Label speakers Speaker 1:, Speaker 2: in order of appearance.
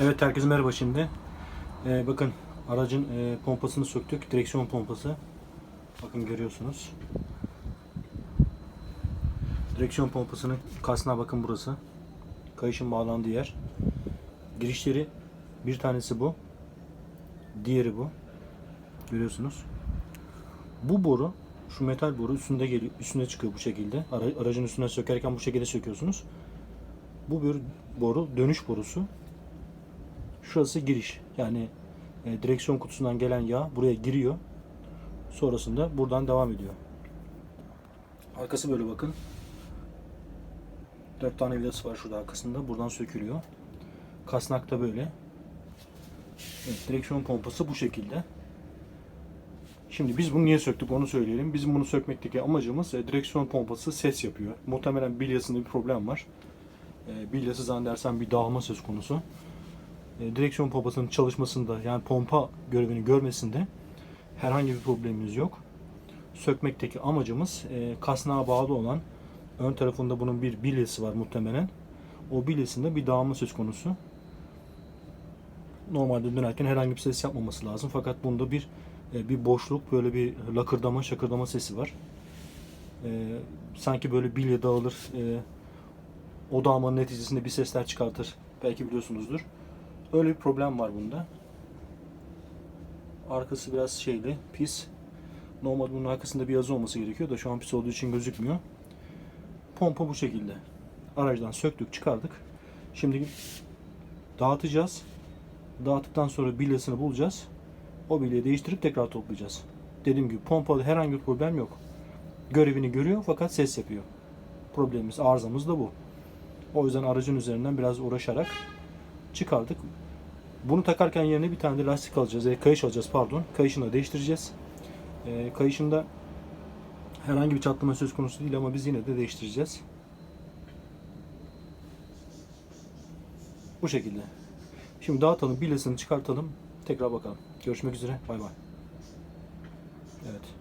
Speaker 1: Evet herkese merhaba şimdi. Ee, bakın aracın e, pompasını söktük. Direksiyon pompası. Bakın görüyorsunuz. Direksiyon pompasının kasnağı bakın burası. Kayışın bağlandığı yer. Girişleri bir tanesi bu. Diğeri bu. Görüyorsunuz. Bu boru şu metal boru üstünde geliyor, üstüne çıkıyor bu şekilde. Ara- aracın üstüne sökerken bu şekilde söküyorsunuz. Bu bir boru dönüş borusu. Şurası giriş. Yani e, direksiyon kutusundan gelen yağ buraya giriyor. Sonrasında buradan devam ediyor. Arkası böyle bakın. Dört tane vidası var şurada arkasında. Buradan sökülüyor. Kasnak da böyle. Evet, direksiyon pompası bu şekilde. Şimdi biz bunu niye söktük onu söyleyelim. Bizim bunu sökmekteki amacımız e, direksiyon pompası ses yapıyor. Muhtemelen bilyasında bir problem var. E, bilyası zannedersem bir dağılma söz konusu. E, direksiyon pompasının çalışmasında yani pompa görevini görmesinde herhangi bir problemimiz yok. Sökmekteki amacımız e, kasnağa bağlı olan ön tarafında bunun bir bilyası var muhtemelen. O bilyasında bir dağılma söz konusu. Normalde dönerken herhangi bir ses yapmaması lazım. Fakat bunda bir e, bir boşluk, böyle bir lakırdama, şakırdama sesi var. Sanki böyle bilye dağılır, o dağılmanın neticesinde bir sesler çıkartır. Belki biliyorsunuzdur. Öyle bir problem var bunda. Arkası biraz şeyli, pis. Normalde bunun arkasında bir yazı olması gerekiyor da şu an pis olduğu için gözükmüyor. Pompa bu şekilde. Aracdan söktük, çıkardık. Şimdi dağıtacağız. Dağıttıktan sonra bilyasını bulacağız. O bilyeyi değiştirip tekrar toplayacağız. Dediğim gibi pompada herhangi bir problem yok. Görevini görüyor fakat ses yapıyor. Problemimiz, arızamız da bu. O yüzden aracın üzerinden biraz uğraşarak çıkardık. Bunu takarken yerine bir tane de lastik alacağız. E, kayış alacağız pardon. Kayışını da değiştireceğiz. E, kayışında herhangi bir çatlama söz konusu değil ama biz yine de değiştireceğiz. Bu şekilde. Şimdi dağıtalım, bilyasını çıkartalım. Tekrar bakalım. Görüşmek üzere. Bay bay. Evet.